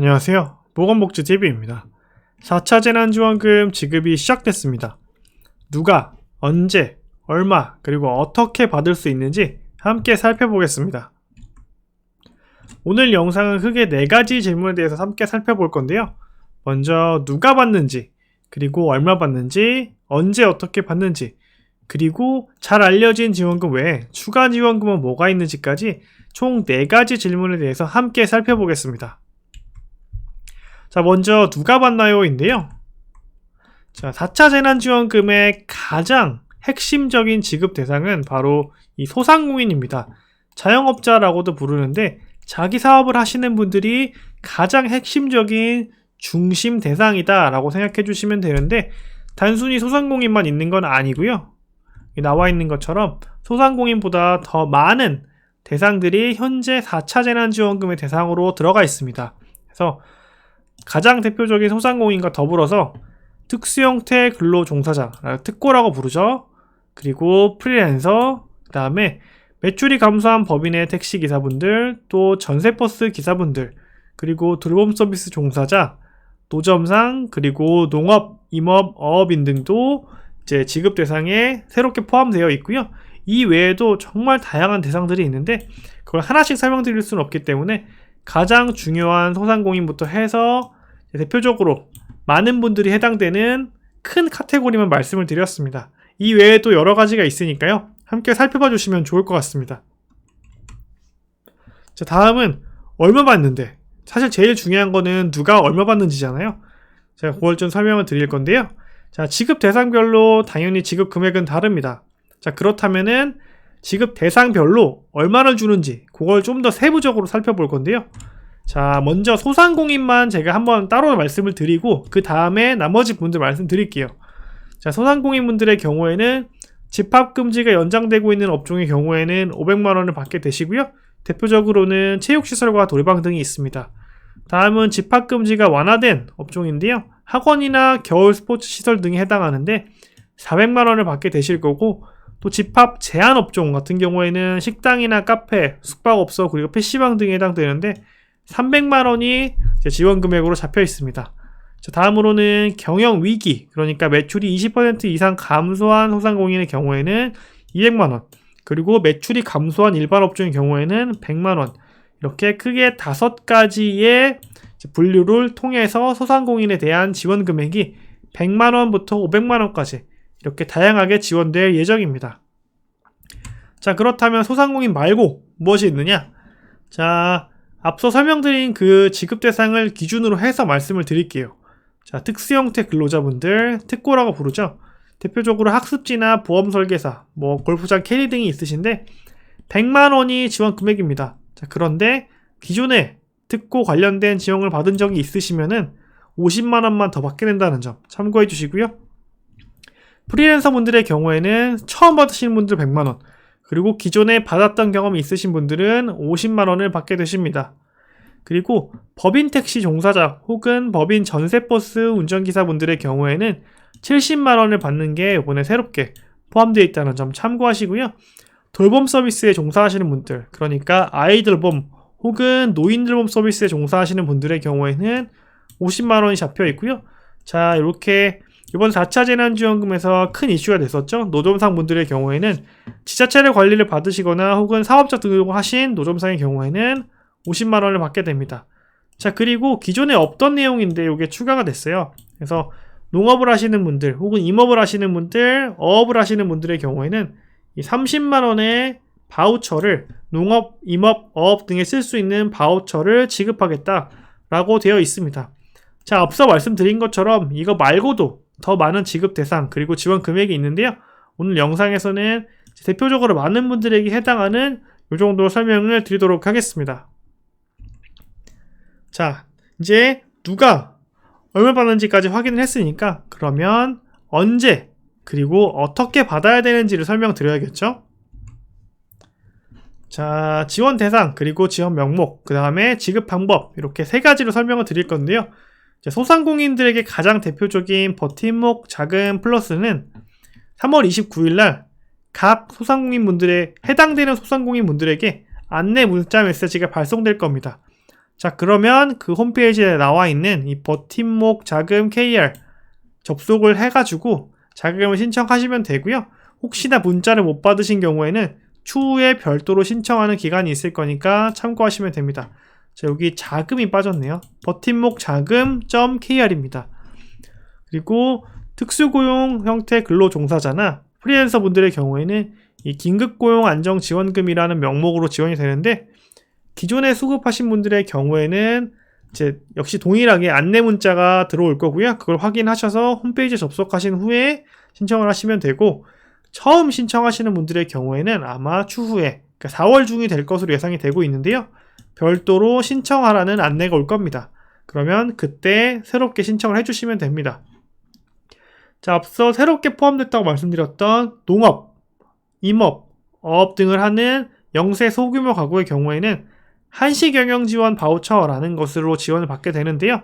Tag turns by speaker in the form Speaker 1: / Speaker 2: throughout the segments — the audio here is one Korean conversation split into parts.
Speaker 1: 안녕하세요. 보건복지TV입니다. 4차 재난지원금 지급이 시작됐습니다. 누가, 언제, 얼마, 그리고 어떻게 받을 수 있는지 함께 살펴보겠습니다. 오늘 영상은 크게 4가지 질문에 대해서 함께 살펴볼 건데요. 먼저 누가 받는지, 그리고 얼마 받는지, 언제 어떻게 받는지, 그리고 잘 알려진 지원금 외에 추가 지원금은 뭐가 있는지까지 총 4가지 질문에 대해서 함께 살펴보겠습니다. 자, 먼저 누가 받나요?인데요. 자, 4차 재난지원금의 가장 핵심적인 지급 대상은 바로 이 소상공인입니다. 자영업자라고도 부르는데 자기 사업을 하시는 분들이 가장 핵심적인 중심 대상이다라고 생각해 주시면 되는데 단순히 소상공인만 있는 건 아니고요. 나와 있는 것처럼 소상공인보다 더 많은 대상들이 현재 4차 재난지원금의 대상으로 들어가 있습니다. 그래서 가장 대표적인 소상공인과 더불어서 특수형태 근로종사자, 특고라고 부르죠. 그리고 프리랜서, 그 다음에 매출이 감소한 법인의 택시 기사분들, 또 전세버스 기사분들, 그리고 돌봄 서비스 종사자, 노점상, 그리고 농업, 임업, 어업인 등도 이제 지급 대상에 새롭게 포함되어 있고요. 이 외에도 정말 다양한 대상들이 있는데 그걸 하나씩 설명드릴 수는 없기 때문에 가장 중요한 소상공인부터 해서 대표적으로 많은 분들이 해당되는 큰 카테고리만 말씀을 드렸습니다. 이 외에 도 여러 가지가 있으니까요. 함께 살펴봐 주시면 좋을 것 같습니다. 자, 다음은 얼마 받는데 사실 제일 중요한 거는 누가 얼마 받는지잖아요. 제가 그걸 좀 설명을 드릴 건데요. 자, 지급 대상별로 당연히 지급 금액은 다릅니다. 자, 그렇다면은 지급 대상별로 얼마를 주는지 그걸 좀 더 세부적으로 살펴볼 건데요. 자, 먼저 소상공인만 제가 한번 따로 말씀을 드리고 그 다음에 나머지 분들 말씀드릴게요. 자, 소상공인 분들의 경우에는 집합 금지가 연장되고 있는 업종의 경우에는 500만 원을 받게 되시고요. 대표적으로는 체육시설과 놀이방 등이 있습니다. 다음은 집합 금지가 완화된 업종인데요. 학원이나 겨울 스포츠 시설 등에 해당하는데 400만 원을 받게 되실 거고 또 집합 제한 업종 같은 경우에는 식당이나 카페, 숙박업소 그리고 PC방 등에 해당되는데 300만 원이 지원 금액으로 잡혀 있습니다. 자, 다음으로는 경영 위기, 그러니까 매출이 20% 이상 감소한 소상공인의 경우에는 200만 원, 그리고 매출이 감소한 일반 업종의 경우에는 100만 원. 이렇게 크게 다섯 가지의 분류를 통해서 소상공인에 대한 지원 금액이 100만 원부터 500만 원까지 이렇게 다양하게 지원될 예정입니다. 자, 그렇다면 소상공인 말고 무엇이 있느냐? 자, 앞서 설명드린 그 지급 대상을 기준으로 해서 말씀을 드릴게요. 자, 특수 형태 근로자분들, 특고라고 부르죠. 대표적으로 학습지나 보험 설계사, 뭐 골프장 캐리 등이 있으신데 100만 원이 지원 금액입니다. 자, 그런데 기존에 특고 관련된 지원을 받은 적이 있으시면은 50만 원만 더 받게 된다는 점 참고해 주시고요. 프리랜서 분들의 경우에는 처음 받으시는 분들 100만 원, 그리고 기존에 받았던 경험이 있으신 분들은 50만 원을 받게 되십니다. 그리고 법인 택시 종사자 혹은 법인 전세버스 운전기사분들의 경우에는 70만 원을 받는 게 이번에 새롭게 포함되어 있다는 점 참고하시고요. 돌봄 서비스에 종사하시는 분들, 그러니까 아이들봄 혹은 노인들봄 서비스에 종사하시는 분들의 경우에는 50만 원이 잡혀 있고요. 자, 이렇게 이번 4차 재난지원금에서 큰 이슈가 됐었죠. 노점상 분들의 경우에는 지자체를 관리를 받으시거나 혹은 사업자 등록을 하신 노점상의 경우에는 50만 원을 받게 됩니다. 자, 그리고 기존에 없던 내용인데 이게 추가가 됐어요. 그래서 농업을 하시는 분들 혹은 임업을 하시는 분들, 어업을 하시는 분들의 경우에는 이 30만 원의 바우처를 농업, 임업, 어업 등에 쓸 수 있는 바우처를 지급하겠다라고 되어 있습니다. 자, 앞서 말씀드린 것처럼 이거 말고도 더 많은 지급 대상 그리고 지원 금액이 있는데요. 오늘 영상에서는 대표적으로 많은 분들에게 해당하는 이 정도 설명을 드리도록 하겠습니다. 자, 이제 누가 얼마 받는지까지 확인을 했으니까 그러면 언제 그리고 어떻게 받아야 되는지를 설명드려야겠죠? 자, 지원 대상 그리고 지원 명목 그 다음에 지급 방법 이렇게 세 가지로 설명을 드릴 건데요. 소상공인들에게 가장 대표적인 버팀목 자금 플러스는 3월 29일 날 각 소상공인 분들의 해당되는 소상공인 분들에게 안내 문자 메시지가 발송될 겁니다. 자, 그러면 그 홈페이지에 나와 있는 이 버팀목 자금 KR 접속을 해가지고 자금을 신청하시면 되고요. 혹시나 문자를 못 받으신 경우에는 추후에 별도로 신청하는 기간이 있을 거니까 참고하시면 됩니다. 자, 여기 자금이 빠졌네요. 버팀목 자금.kr입니다. 그리고 특수고용 형태 근로종사자나 프리랜서 분들의 경우에는 이 긴급고용 안정지원금이라는 명목으로 지원이 되는데 기존에 수급하신 분들의 경우에는 이제 역시 동일하게 안내 문자가 들어올 거고요. 그걸 확인하셔서 홈페이지에 접속하신 후에 신청을 하시면 되고 처음 신청하시는 분들의 경우에는 아마 추후에 그러니까 4월 중이 될 것으로 예상이 되고 있는데요. 별도로 신청하라는 안내가 올 겁니다. 그러면 그때 새롭게 신청을 해주시면 됩니다. 자, 앞서 새롭게 포함됐다고 말씀드렸던 농업, 임업, 어업 등을 하는 영세 소규모 가구의 경우에는 한시 경영 지원 바우처라는 것으로 지원을 받게 되는데요.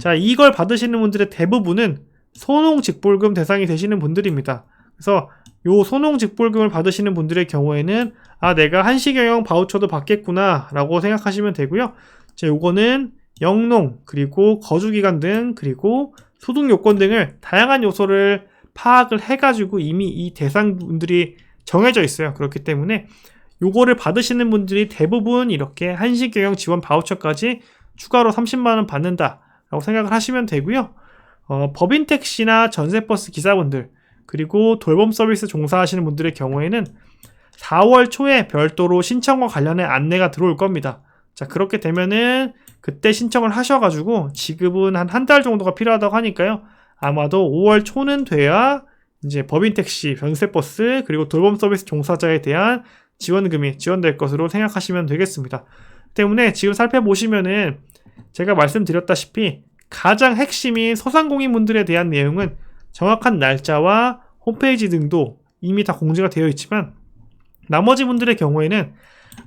Speaker 1: 자, 이걸 받으시는 분들의 대부분은 소농 직불금 대상이 되시는 분들입니다. 그래서 요 소농 직불금을 받으시는 분들의 경우에는 아 내가 한시 경영 바우처도 받겠구나 라고 생각하시면 되고요. 자, 요거는 영농 그리고 거주 기간 등 그리고 소득 요건 등을 다양한 요소를 파악을 해가지고 이미 이 대상분들이 정해져 있어요. 그렇기 때문에 요거를 받으시는 분들이 대부분 이렇게 한시경영 지원 바우처까지 추가로 30만원 받는다 라고 생각을 하시면 되고요. 어, 법인 택시나 전세버스 기사분들 그리고 돌봄 서비스 종사하시는 분들의 경우에는 4월 초에 별도로 신청과 관련해 안내가 들어올 겁니다. 자, 그렇게 되면은 그때 신청을 하셔가지고 지급은 한 한 달 정도가 필요하다고 하니까요. 아마도 5월 초는 돼야 이제 법인 택시, 변세버스, 그리고 돌봄 서비스 종사자에 대한 지원금이 지원될 것으로 생각하시면 되겠습니다. 때문에 지금 살펴보시면은 제가 말씀드렸다시피 가장 핵심인 소상공인분들에 대한 내용은 정확한 날짜와 홈페이지 등도 이미 다 공지가 되어 있지만 나머지 분들의 경우에는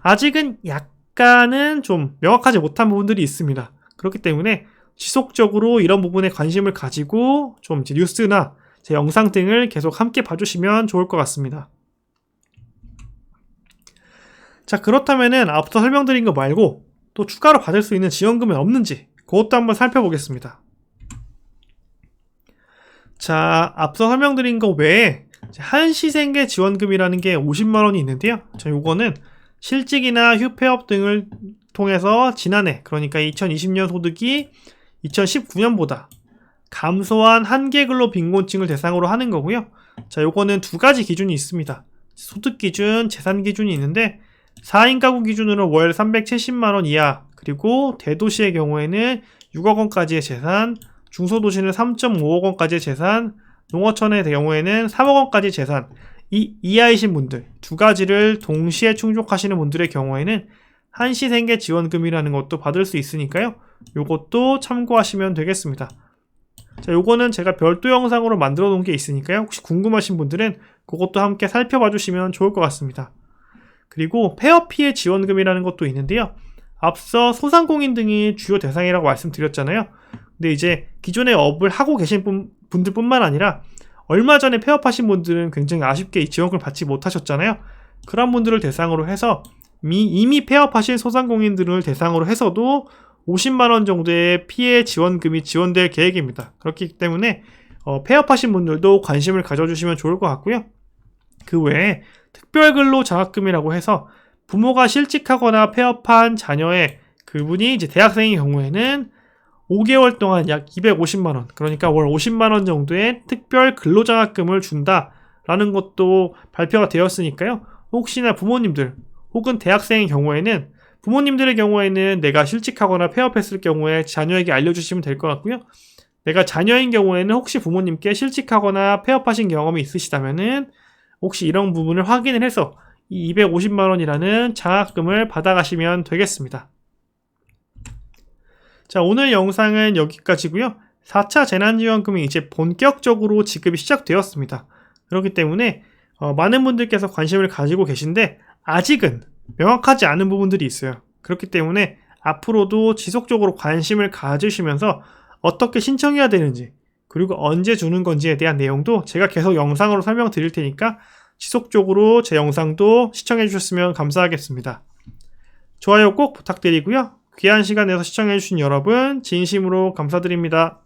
Speaker 1: 아직은 약간은 좀 명확하지 못한 부분들이 있습니다. 그렇기 때문에 지속적으로 이런 부분에 관심을 가지고 좀 뉴스나 제 영상 등을 계속 함께 봐주시면 좋을 것 같습니다. 자, 그렇다면은 앞서 설명드린 거 말고 또 추가로 받을 수 있는 지원금이 없는지 그것도 한번 살펴보겠습니다. 자, 앞서 설명드린 거 외에 한시생계 지원금이라는 게 50만 원이 있는데요. 자, 요거는 실직이나 휴폐업 등을 통해서 지난해 그러니까 2020년 소득이 2019년보다 감소한 한계 근로 빈곤층을 대상으로 하는 거고요. 자, 요거는 두 가지 기준이 있습니다. 소득 기준, 재산 기준이 있는데 4인 가구 기준으로 월 370만 원 이하, 그리고 대도시의 경우에는 6억 원까지의 재산, 중소도시는 3.5억 원까지의 재산, 농어촌의 경우에는 3억 원까지 재산, 이 이하이신 분들 두 가지를 동시에 충족하시는 분들의 경우에는 한시생계 지원금이라는 것도 받을 수 있으니까요. 요것도 참고하시면 되겠습니다. 자, 요거는 제가 별도 영상으로 만들어 놓은 게 있으니까요. 혹시 궁금하신 분들은 그것도 함께 살펴봐 주시면 좋을 것 같습니다. 그리고 폐업 피해 지원금이라는 것도 있는데요. 앞서 소상공인 등이 주요 대상이라고 말씀드렸잖아요. 근데 이제 기존에 업을 하고 계신 분, 분들뿐만 아니라 얼마 전에 폐업하신 분들은 굉장히 아쉽게 이 지원금을 받지 못하셨잖아요. 그런 분들을 대상으로 해서 이미 폐업하신 소상공인들을 대상으로 해서도 50만 원 정도의 피해 지원금이 지원될 계획입니다. 그렇기 때문에 어, 폐업하신 분들도 관심을 가져주시면 좋을 것 같고요. 그 외에 특별근로 장학금이라고 해서 부모가 실직하거나 폐업한 자녀의 그분이 이제 대학생의 경우에는 5개월 동안 약 250만 원, 그러니까 월 50만 원 정도의 특별 근로장학금을 준다라는 것도 발표가 되었으니까요. 혹시나 부모님들 혹은 대학생의 경우에는 부모님들의 경우에는 내가 실직하거나 폐업했을 경우에 자녀에게 알려주시면 될 것 같고요. 내가 자녀인 경우에는 혹시 부모님께 실직하거나 폐업하신 경험이 있으시다면은 혹시 이런 부분을 확인을 해서 이 250만 원이라는 장학금을 받아가시면 되겠습니다. 자, 오늘 영상은 여기까지고요. 4차 재난지원금이 이제 본격적으로 지급이 시작되었습니다. 그렇기 때문에 어, 많은 분들께서 관심을 가지고 계신데 아직은 명확하지 않은 부분들이 있어요. 그렇기 때문에 앞으로도 지속적으로 관심을 가지시면서 어떻게 신청해야 되는지 그리고 언제 주는 건지에 대한 내용도 제가 계속 영상으로 설명드릴 테니까 지속적으로 제 영상도 시청해 주셨으면 감사하겠습니다. 좋아요 꼭 부탁드리고요. 귀한 시간 내서 시청해주신 여러분, 진심으로 감사드립니다.